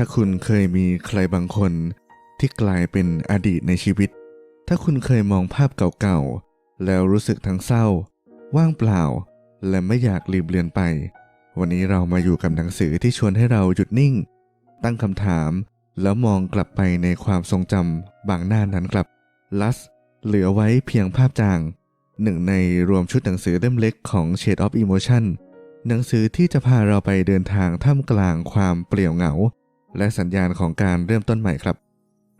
ถ้าคุณเคยมีใครบางคนที่กลายเป็นอดีตในชีวิต ถ้าคุณเคยมองภาพเก่าๆ แล้วรู้สึกทั้งเศร้า ว่างเปล่า และไม่อยากลืมเลือนไป วันนี้เรามาอยู่กับหนังสือที่ชวนให้เราหยุดนิ่ง ตั้งคำถาม แล้วมองกลับไปในความทรงจำบางหน้านั้นครับลัสเหลือไว้เพียงภาพจางหนึ่งในรวมชุดหนังสือเล่มเล็กของ Shade of Emotion หนังสือที่จะพาเราไปเดินทางท่ามกลางความเปลี่ยวเหงา และสัญญาณของการเริ่มต้นใหม่ครับ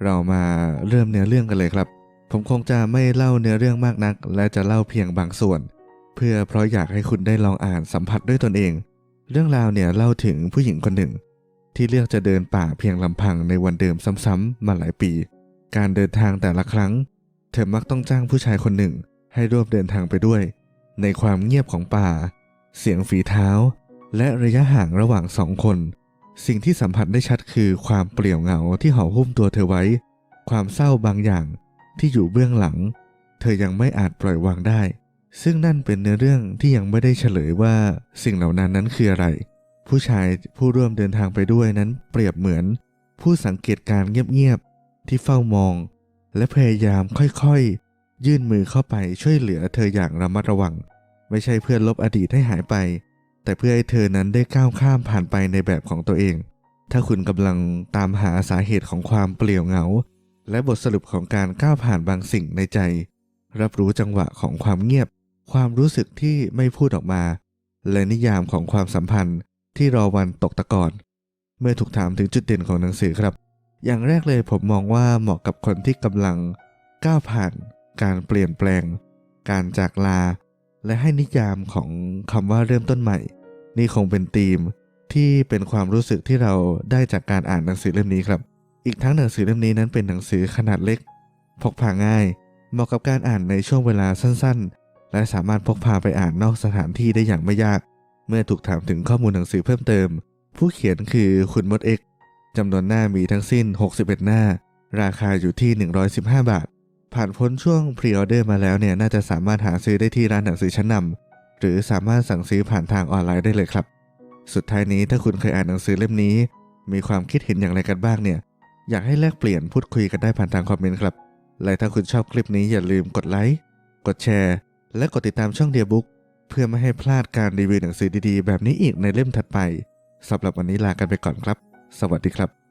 เรามาเริ่มเนื้อเรื่องกันเลยครับ ผมคงจะไม่เล่าเนื้อเรื่องมากนัก และจะเล่าเพียงบางส่วน เพื่อเพราะอยากให้คุณได้ลองอ่านสัมผัสด้วยตนเอง เรื่องราวเนี่ยเล่าถึงผู้หญิงคนหนึ่ง ที่เลือกจะเดินป่าเพียงลำพังในวันเดิมซ้ำๆมาหลายปี การเดินทางแต่ละครั้ง เธอมักต้องจ้างผู้ชายคนหนึ่ง ให้ร่วมเดินทางไปด้วย ในความเงียบของป่า เสียงฝีเท้า และระยะห่างระหว่างสองคน สิ่งที่สัมผัสได้ชัดคือความเปลี่ยวเหงาที่ห่อหุ้มตัวเธอไว้ ความเศร้าบางอย่างที่อยู่เบื้องหลัง เธอยังไม่อาจปล่อยวางได้ ซึ่งนั่นเป็นเนื้อเรื่องที่ยังไม่ได้เฉลยว่าสิ่งเหล่านั้นนั้นคืออะไร ผู้ชายผู้ร่วมเดินทางไปด้วยนั้นเปรียบเหมือน ผู้สังเกตการณ์เงียบๆที่เฝ้ามอง และพยายามค่อยๆ ยื่นมือเข้าไปช่วยเหลือเธออย่างระมัดระวัง ไม่ใช่เพื่อลบอดีตให้หายไป แต่เพื่อให้เธอนั้นได้ก้าวข้ามผ่านไปในแบบของตัวเอง ถ้าคุณกำลังตามหาสาเหตุของความเปลี่ยวเหงา และบทสรุปของการก้าวผ่านบางสิ่งในใจ รับรู้จังหวะของความเงียบ ความรู้สึกที่ไม่พูดออกมา และนิยามของความสัมพันธ์ที่รอวันตกตะกอนเมื่อถูกถามถึงจุดเด่นของหนังสือครับ อย่างแรกเลยผมมองว่าเหมาะกับคนที่กำลังก้าวผ่าน การเปลี่ยนแปลง การจากลา และให้นิยามของคำว่าเริ่มต้นใหม่ นี่คงเป็นธีมที่เป็นความรู้สึกที่เราได้จากการอ่านหนังสือเล่มนี้ครับ อีกทั้งหนังสือเล่มนี้นั้นเป็นหนังสือขนาดเล็ก พกพาง่าย เหมาะกับการอ่านในช่วงเวลาสั้นๆ และสามารถพกพาไปอ่านนอกสถานที่ได้อย่างไม่ยาก เมื่อถูกถามถึงข้อมูลหนังสือเพิ่มเติม ผู้เขียนคือคุณมดเอกจำนวนหน้ามีทั้งสิ้น 61 หน้า ราคาอยู่ที่ 115 บาท ผ่านพ้นช่วงพรีออเดอร์มาแล้วเนี่ยน่าจะสามารถหาซื้อได้ที่ร้านหนังสือชั้นนำ หรือสามารถสั่งซื้อผ่านทางออนไลน์ได้เลยครับ สุดท้ายนี้ถ้าคุณเคยอ่านหนังสือเล่มนี้ มีความคิดเห็นอย่างไรกันบ้างเนี่ย อยากให้แลกเปลี่ยนพูดคุยกันได้ผ่านทางคอมเมนต์ครับ และถ้าคุณชอบคลิปนี้อย่าลืมกดไลค์ กดแชร์ และกดติดตามช่องเดียบุ๊กเพื่อไม่ให้พลาดการรีวิวหนังสือดีๆ แบบนี้อีกในเล่มถัดไปสำหรับวันนี้ลากันไปก่อนครับ สวัสดีครับ